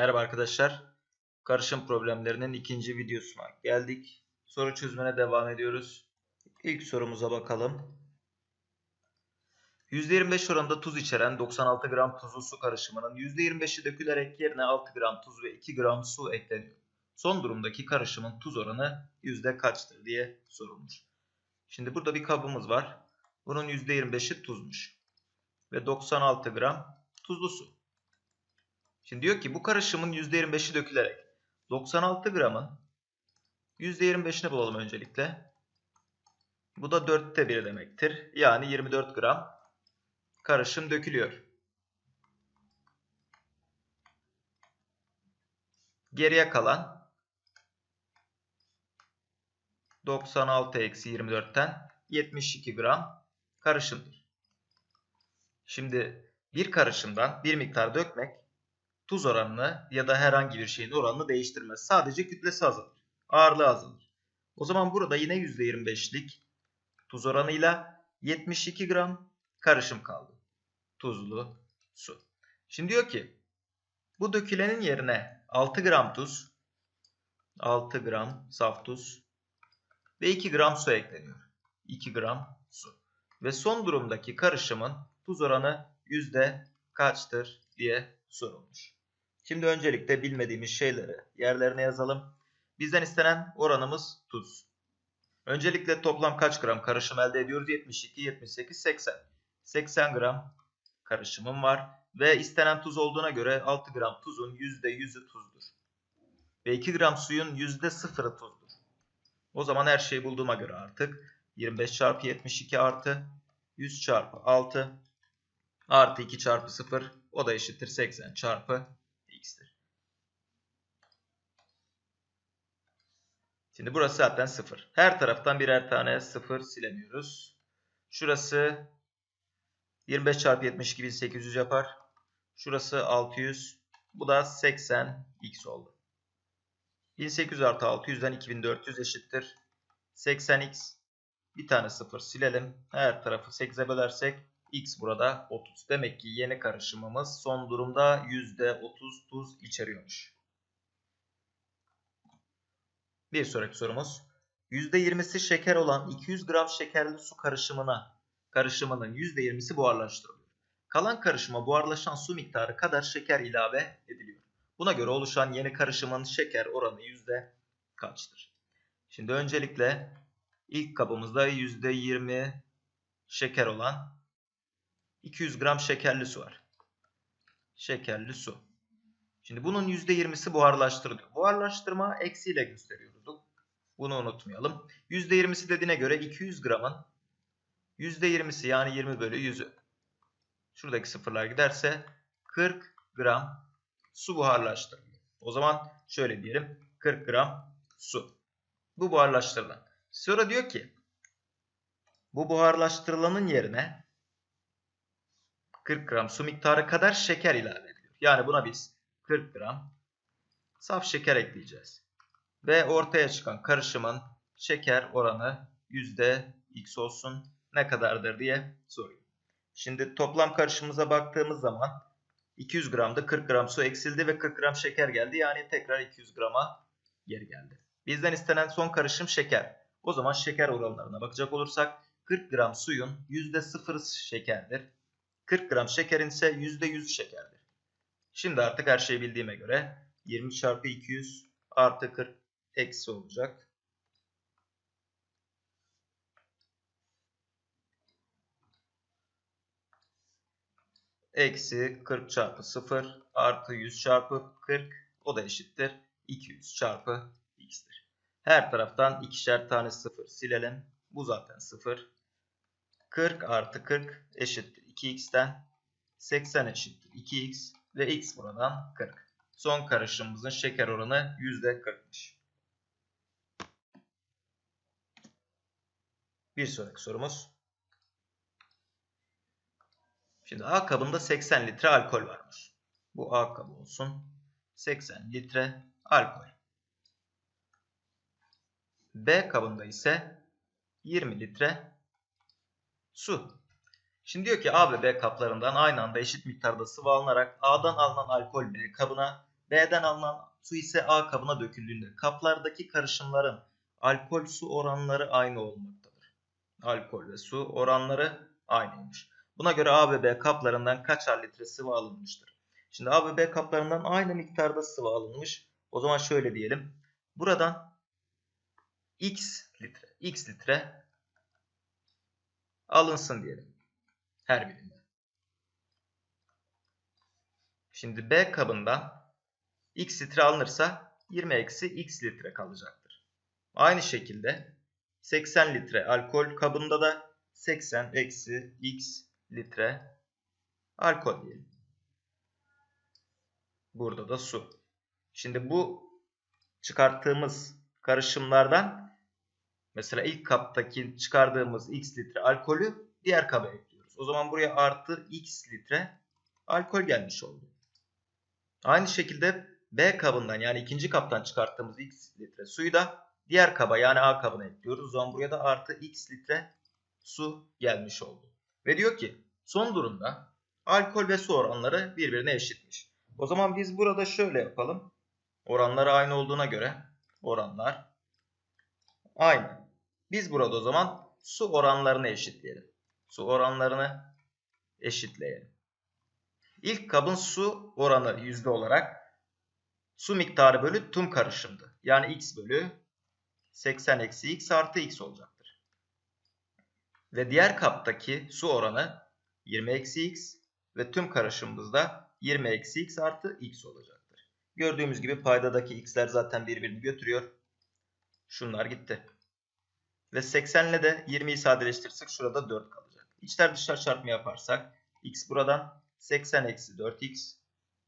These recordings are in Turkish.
Merhaba arkadaşlar. Karışım problemlerinin ikinci videosuna geldik. Soru çözümüne devam ediyoruz. İlk sorumuza bakalım. %25 oranında tuz içeren 96 gram tuzlu su karışımının %25'i dökülerek yerine 6 gram tuz ve 2 gram su ekleniyor. Son durumdaki karışımın tuz oranı yüzde kaçtır diye sorulmuş. Şimdi burada bir kabımız var. Bunun %25'i tuzmuş. Ve 96 gram tuzlu su. Şimdi diyor ki bu karışımın %25'i dökülerek 96 gramın %25'ini bulalım öncelikle. Bu da 4'te 1 demektir. Yani 24 gram karışım dökülüyor. Geriye kalan 96 eksi 24'ten 72 gram karışımdır. Şimdi bir karışımdan bir miktar dökmek tuz oranını ya da herhangi bir şeyin oranını değiştirmez. Sadece kütlesi azalır. Ağırlığı azalır. O zaman burada yine %25'lik tuz oranıyla 72 gram karışım kaldı. Tuzlu su. Şimdi diyor ki bu dökülenin yerine 6 gram tuz, 6 gram saf tuz ve 2 gram su ekleniyor. 2 gram su. Ve son durumdaki karışımın tuz oranı yüzde kaçtır diye sorulmuş. Şimdi öncelikle bilmediğimiz şeyleri yerlerine yazalım. Bizden istenen oranımız tuz. Öncelikle toplam kaç gram karışım elde ediyoruz? 72, 78, 80. 80 gram karışımım var. Ve istenen tuz olduğuna göre 6 gram tuzun %100'ü tuzdur. Ve 2 gram suyun %0'ı tuzdur. O zaman her şeyi bulduğuma göre artık 25 çarpı 72 artı 100 çarpı 6 artı 2 çarpı 0 o da eşittir 80 çarpı x'tir. Şimdi burası zaten 0. Her taraftan birer tane 0 silemiyoruz. Şurası 25 çarpı 72 1800 yapar. Şurası 600. Bu da 80 x oldu. 1800 artı 600'den 2400 eşittir. 80x. Bir tane 0 silelim. Her tarafı 8'e bölersek X burada 30. Demek ki yeni karışımımız son durumda %30 tuz içeriyormuş. Bir sonraki sorumuz. %20'si şeker olan 200 gram şekerli su karışımına karışımının %20'si buharlaştırılıyor. Kalan karışıma buharlaşan su miktarı kadar şeker ilave ediliyor. Buna göre oluşan yeni karışımın şeker oranı yüzde kaçtır? Şimdi öncelikle ilk kabımızda %20 şeker olan 200 gram şekerli su var. Şekerli su. Şimdi bunun %20'si buharlaştırılıyor. Buharlaştırma eksiyle gösteriyorduk. Bunu unutmayalım. %20'si dediğine göre 200 gramın %20'si yani 20 bölü 100'ü. Şuradaki sıfırlar giderse 40 gram su buharlaştırılıyor. O zaman şöyle diyelim 40 gram su. Bu buharlaştırılan. Sonra diyor ki bu buharlaştırılanın yerine 40 gram su miktarı kadar şeker ilave ediliyor. Yani buna biz 40 gram saf şeker ekleyeceğiz. Ve ortaya çıkan karışımın şeker oranı %x olsun ne kadardır diye soruyor. Şimdi toplam karışımımıza baktığımız zaman 200 gramda 40 gram su eksildi ve 40 gram şeker geldi. Yani tekrar 200 grama geri geldi. Bizden istenen son karışım şeker. O zaman şeker oranlarına bakacak olursak 40 gram suyun %0 şekerdir. 40 gram şekerin ise %100 şekerdir. Şimdi artık her şeyi bildiğime göre 20 çarpı 200 artı 40 eksi olacak. Eksi 40 çarpı 0 artı 100 çarpı 40 o da eşittir. 200 çarpı x'tir. Her taraftan ikişer tane 0 silelim. Bu zaten 0. 40 artı 40 eşittir 2x'ten 80 eşittir 2x ve x buradan 40. Son karışımımızın şeker oranı %40'mış. Bir sonraki sorumuz. Şimdi A kabında 80 litre alkol varmış. Bu A kabı olsun. 80 litre alkol. B kabında ise 20 litre su. Şimdi diyor ki A ve B kaplarından aynı anda eşit miktarda sıvı alınarak A'dan alınan alkol B kabına, B'den alınan su ise A kabına döküldüğünde kaplardaki karışımların alkol su oranları aynı olmaktadır. Alkol ve su oranları aynıymış. Buna göre A ve B kaplarından kaçar litre sıvı alınmıştır? Şimdi A ve B kaplarından aynı miktarda sıvı alınmış. O zaman şöyle diyelim. Buradan X litre, X litre alınsın diyelim. Her birinde. Şimdi B kabından X litre alınırsa 20 eksi X litre kalacaktır. Aynı şekilde 80 litre alkol kabında da 80 eksi X litre alkol diyelim. Burada da su. Şimdi bu çıkarttığımız karışımlardan mesela ilk kaptaki çıkardığımız x litre alkolü diğer kaba ekliyoruz. O zaman buraya artı x litre alkol gelmiş oldu. Aynı şekilde B kabından yani ikinci kaptan çıkarttığımız x litre suyu da diğer kaba yani A kabına ekliyoruz. O zaman buraya da artı x litre su gelmiş oldu. Ve diyor ki son durumda alkol ve su oranları birbirine eşitmiş. O zaman biz burada şöyle yapalım. Oranları aynı olduğuna göre oranlar aynı. Biz burada o zaman su oranlarını eşitleyelim. Su oranlarını eşitleyelim. İlk kabın su oranı yüzde olarak su miktarı bölü tüm karışımdı. Yani x bölü 80 eksi x artı x olacaktır. Ve diğer kaptaki su oranı 20 eksi x ve tüm karışımımızda 20 eksi x artı x olacaktır. Gördüğümüz gibi paydadaki x'ler zaten birbirini götürüyor. Şunlar gitti. Ve 80 ile de 20'yi sadeleştirirsek şurada 4 kalacak. İçler dışlar çarpımı yaparsak x buradan 80 eksi 4x.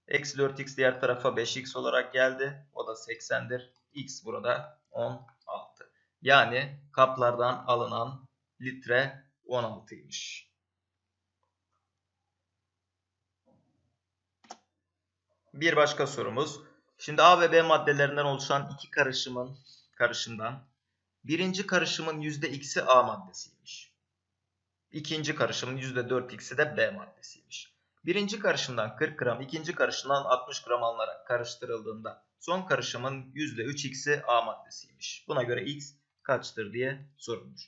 Eksi 4x diğer tarafa 5x olarak geldi. O da 80'dir. x burada 16. Yani kaplardan alınan litre 16'ymış. Bir başka sorumuz. Şimdi A ve B maddelerinden oluşan iki karışımın karışımdan birinci karışımın %x'i A maddesiymiş. İkinci karışımın %4x'i de B maddesiymiş. Birinci karışımdan 40 gram, ikinci karışımdan 60 gram alınarak karıştırıldığında son karışımın %3x'i A maddesiymiş. Buna göre x kaçtır diye sorulmuş.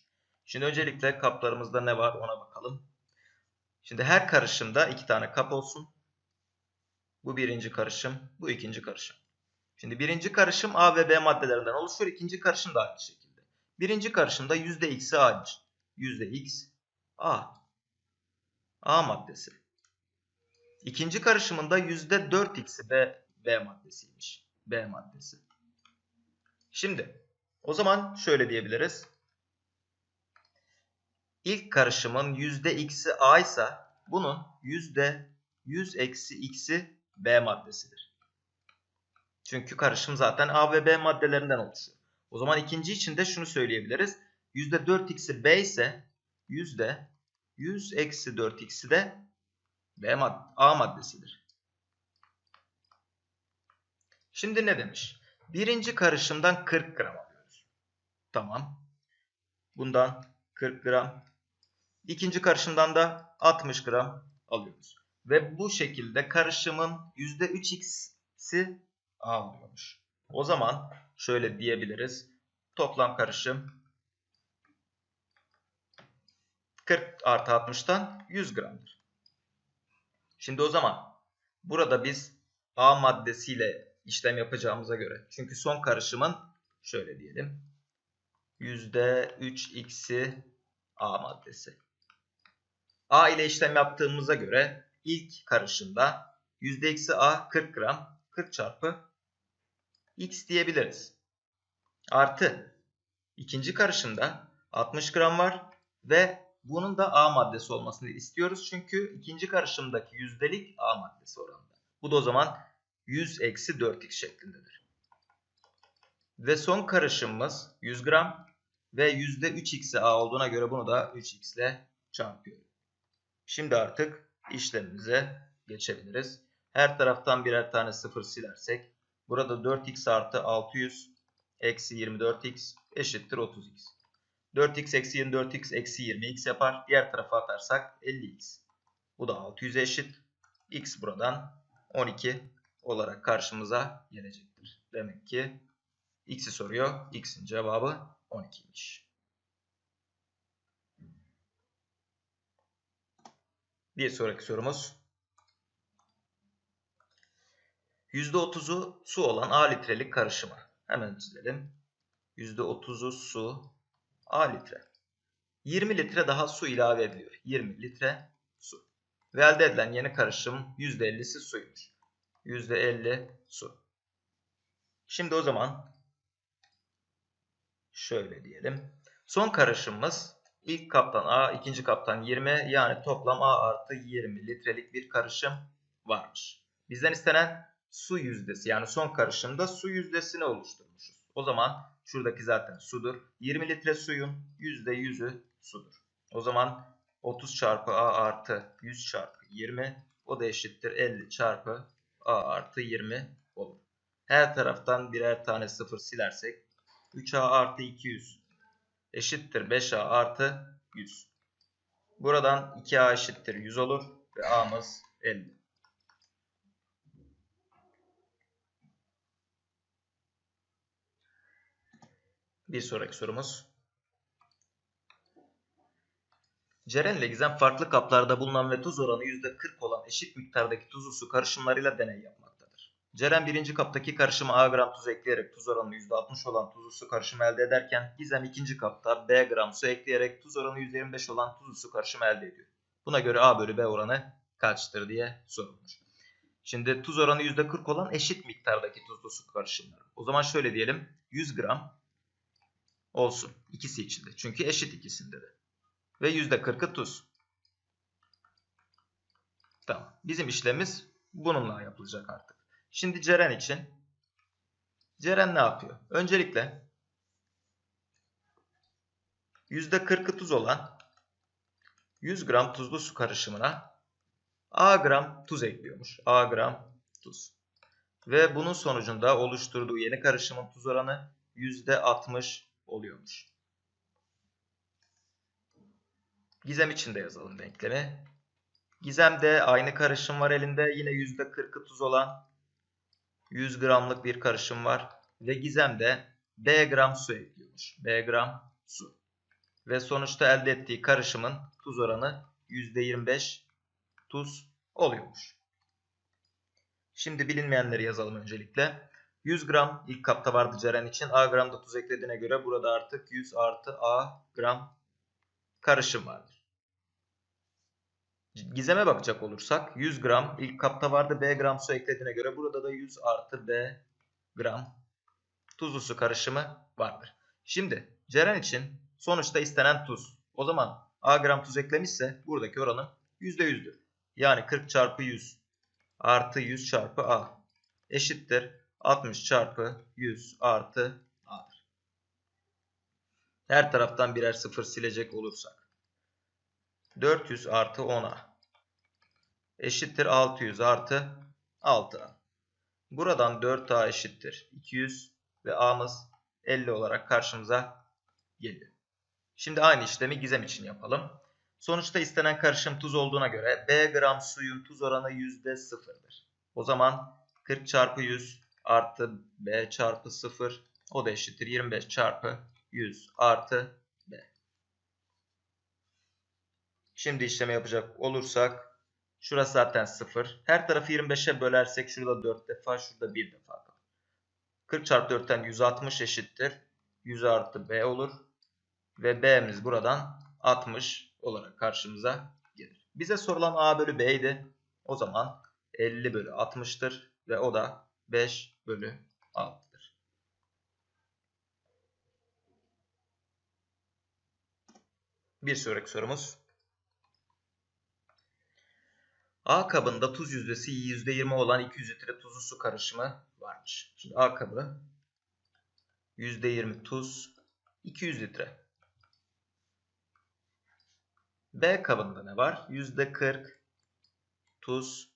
Şimdi öncelikle kaplarımızda ne var ona bakalım. Şimdi her karışımda iki tane kap olsun. Bu birinci karışım, bu ikinci karışım. Şimdi birinci karışım A ve B maddelerinden oluşuyor. İkinci karışım da aynı şekilde. Birinci karışımda %x'i A'ymış. %x A. A maddesi. İkinci karışımında %4x'i B, B maddesiymiş. B maddesi. Şimdi o zaman şöyle diyebiliriz. İlk karışımın %x'i A ise bunun %100 eksi x'i B maddesidir. Çünkü karışım zaten A ve B maddelerinden oluşuyor. O zaman ikinci için de şunu söyleyebiliriz. %4x'i B ise %100 eksi 4x'i de B mad A maddesidir. Şimdi ne demiş? Birinci karışımdan 40 gram alıyoruz. Tamam. Bundan 40 gram. İkinci karışımdan da 60 gram alıyoruz. Ve bu şekilde karışımın %3x'i A oluyormuş. O zaman şöyle diyebiliriz. Toplam karışım 40 artı 60'tan 100 gramdır. Şimdi o zaman burada biz A maddesiyle işlem yapacağımıza göre. Çünkü son karışımın şöyle diyelim. %3x'i A maddesi. A ile işlem yaptığımıza göre ilk karışımda %eksi A 40 gram 40 çarpı x diyebiliriz. Artı ikinci karışımda 60 gram var ve bunun da A maddesi olmasını istiyoruz. Çünkü ikinci karışımdaki yüzdelik A maddesi oranında. Bu da o zaman 100 eksi 4x şeklindedir. Ve son karışımımız 100 gram ve %3x'i A olduğuna göre bunu da 3x ile çarpıyorum. Şimdi artık işlemimize geçebiliriz. Her taraftan birer tane sıfır silersek burada 4x artı 600 eksi 24x eşittir 30x. 4x eksi 24x eksi 20x yapar. Diğer tarafa atarsak 50x. Bu da 600 eşit. x buradan 12 olarak karşımıza gelecektir. Demek ki x'i soruyor. x'in cevabı 12'ymiş. Bir sonraki sorumuz. %30'u su olan A litrelik karışımı. Hemen çizelim. %30'u su A litre. 20 litre daha su ilave ediliyor. 20 litre su. Ve elde edilen yeni karışım %50'si suymuş. %50 su. Şimdi o zaman şöyle diyelim. Son karışımımız ilk kaptan A, ikinci kaptan 20 yani toplam A artı 20 litrelik bir karışım varmış. Bizden istenen su yüzdesi yani son karışımda su yüzdesini oluşturmuşuz. O zaman şuradaki zaten sudur. 20 litre suyun %100'ü sudur. O zaman 30 çarpı A artı 100 çarpı 20 o da eşittir 50 çarpı A artı 20 olur. Her taraftan birer tane sıfır silersek 3A artı 200 eşittir 5A artı 100. Buradan 2A eşittir 100 olur ve A'mız 50. Bir sonraki sorumuz. Ceren ile Gizem farklı kaplarda bulunan ve tuz oranı %40 olan eşit miktardaki tuzlu su karışımlarıyla deney yapmaktadır. Ceren birinci kaptaki karışıma A gram tuz ekleyerek tuz oranı %60 olan tuzlu su karışımı elde ederken Gizem ikinci kapta B gram su ekleyerek tuz oranı %25 olan tuzlu su karışımı elde ediyor. Buna göre A bölü B oranı kaçtır diye sorulmuş. Şimdi tuz oranı %40 olan eşit miktardaki tuzlu su karışımları. O zaman şöyle diyelim 100 gram olsun ikisi içinde. Çünkü eşit ikisinde de. Ve %40'ı tuz. Tamam. Bizim işlemimiz bununla yapılacak artık. Şimdi Ceren için Ceren ne yapıyor? Öncelikle %40'ı tuz olan 100 gram tuzlu su karışımına A gram tuz ekliyormuş. A gram tuz. Ve bunun sonucunda oluşturduğu yeni karışımın tuz oranı %60 oluyormuş. Gizem için de yazalım denklemi. Gizemde aynı karışım var elinde. Yine %40'ı tuz olan 100 gramlık bir karışım var. Ve Gizemde B gram su ekliyormuş. B gram su. Ve sonuçta elde ettiği karışımın tuz oranı %25 tuz oluyormuş. Şimdi bilinmeyenleri yazalım öncelikle. 100 gram ilk kapta vardı Ceren için. A gram da tuz eklediğine göre burada artık 100 artı A gram karışım vardır. Gizeme bakacak olursak 100 gram ilk kapta vardı. B gram su eklediğine göre burada da 100 artı B gram tuzlu su karışımı vardır. Şimdi Ceren için sonuçta istenen tuz. O zaman A gram tuz eklemişse buradaki oranı %100'dür. Yani 40 çarpı 100 artı 100 çarpı A eşittir 60 çarpı 100 artı A'dır. Her taraftan birer sıfır silecek olursak 400 artı 10A eşittir 600 artı 6A. Buradan 4A eşittir 200 ve A'mız 50 olarak karşımıza geliyor. Şimdi aynı işlemi gizem için yapalım. Sonuçta istenen karışım tuz olduğuna göre B gram suyun tuz oranı %0'dır. O zaman 40 çarpı 100 artı B çarpı 0 o da eşittir 25 çarpı 100 artı B. Şimdi işlemi yapacak olursak şurası zaten 0. Her tarafı 25'e bölersek şurada 4 defa şurada 1 defa kalır. 40 çarpı 4'ten 160 eşittir. 100 artı B olur. Ve B'miz buradan 60 olarak karşımıza gelir. Bize sorulan A bölü B. O zaman 50 bölü 60'tır. Ve o da 5 bölü 6'dır. Bir sonraki sorumuz. A kabında tuz yüzdesi %20 olan 200 litre tuzlu su karışımı varmış. Şimdi A kabı %20 tuz 200 litre. B kabında ne var? %40 tuz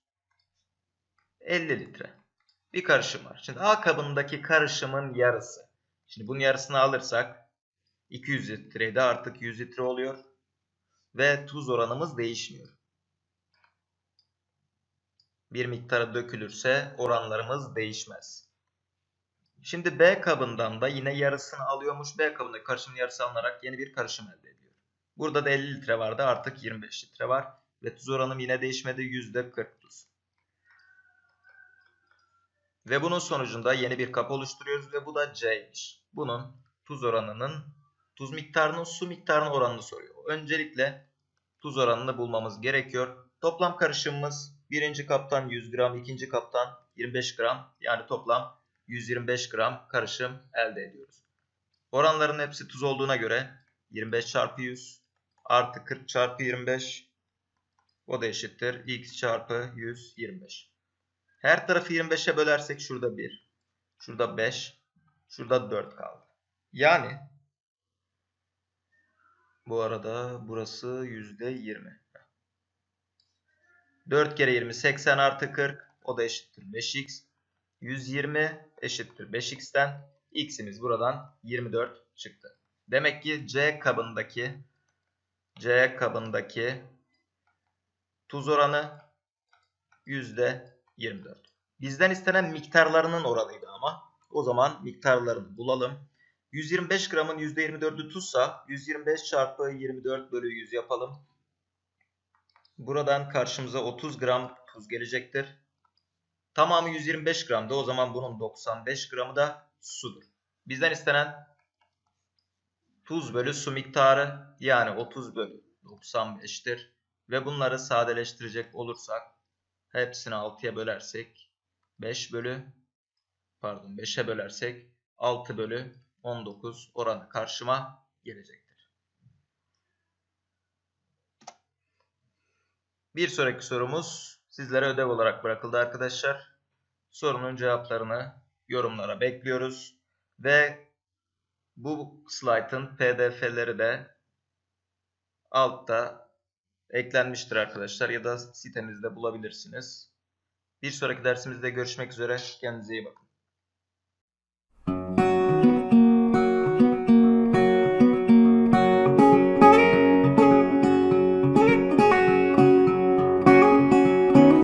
50 litre. Bir karışım var. Şimdi A kabındaki karışımın yarısı. Şimdi bunun yarısını alırsak 200 litreydi artık 100 litre oluyor. Ve tuz oranımız değişmiyor. bir miktara dökülürse oranlarımız değişmez. Şimdi B kabından da yine yarısını alıyormuş. B kabındaki karışımın yarısı alınarak yeni bir karışım elde ediyor. Burada da 50 litre vardı. Artık 25 litre var. Ve tuz oranım yine değişmedi. %40 tuz. Ve bunun sonucunda yeni bir kap oluşturuyoruz ve bu da C'ymiş. Bunun tuz oranının, tuz miktarının su miktarının oranını soruyor. Öncelikle tuz oranını bulmamız gerekiyor. Toplam karışımımız birinci kaptan 100 gram, ikinci kaptan 25 gram. Yani toplam 125 gram karışım elde ediyoruz. Oranların hepsi tuz olduğuna göre 25 çarpı 100 artı 40 çarpı 25 o da eşittir x çarpı 125. Her tarafı 25'e bölersek şurada 1, şurada 5, şurada 4 kaldı. Yani bu arada burası %20. 4 kere 20 80 artı 40 o da eşittir 5x. 120 eşittir 5x'ten x'imiz buradan 24 çıktı. Demek ki C kabındaki C kabındaki tuz oranı %24. Bizden istenen miktarlarının oranıydı ama. O zaman miktarlarını bulalım. 125 gramın %24'ü tuzsa 125 çarpı 24 bölü 100 yapalım. Buradan karşımıza 30 gram tuz gelecektir. Tamamı 125 gramdı. O zaman bunun 95 gramı da sudur. Bizden istenen tuz bölü su miktarı yani 30 bölü 95'tir. Ve bunları sadeleştirecek olursak hepsini 6'ya bölersek 5 bölü pardon 5'e bölersek 6 bölü 19 oranı karşıma gelecektir. Bir sonraki sorumuz sizlere ödev olarak bırakıldı arkadaşlar. Sorunun cevaplarını yorumlara bekliyoruz. Ve bu slaytın pdf'leri de altta eklenmiştir arkadaşlar ya da sitemizde bulabilirsiniz. Bir sonraki dersimizde görüşmek üzere. Kendinize iyi bakın.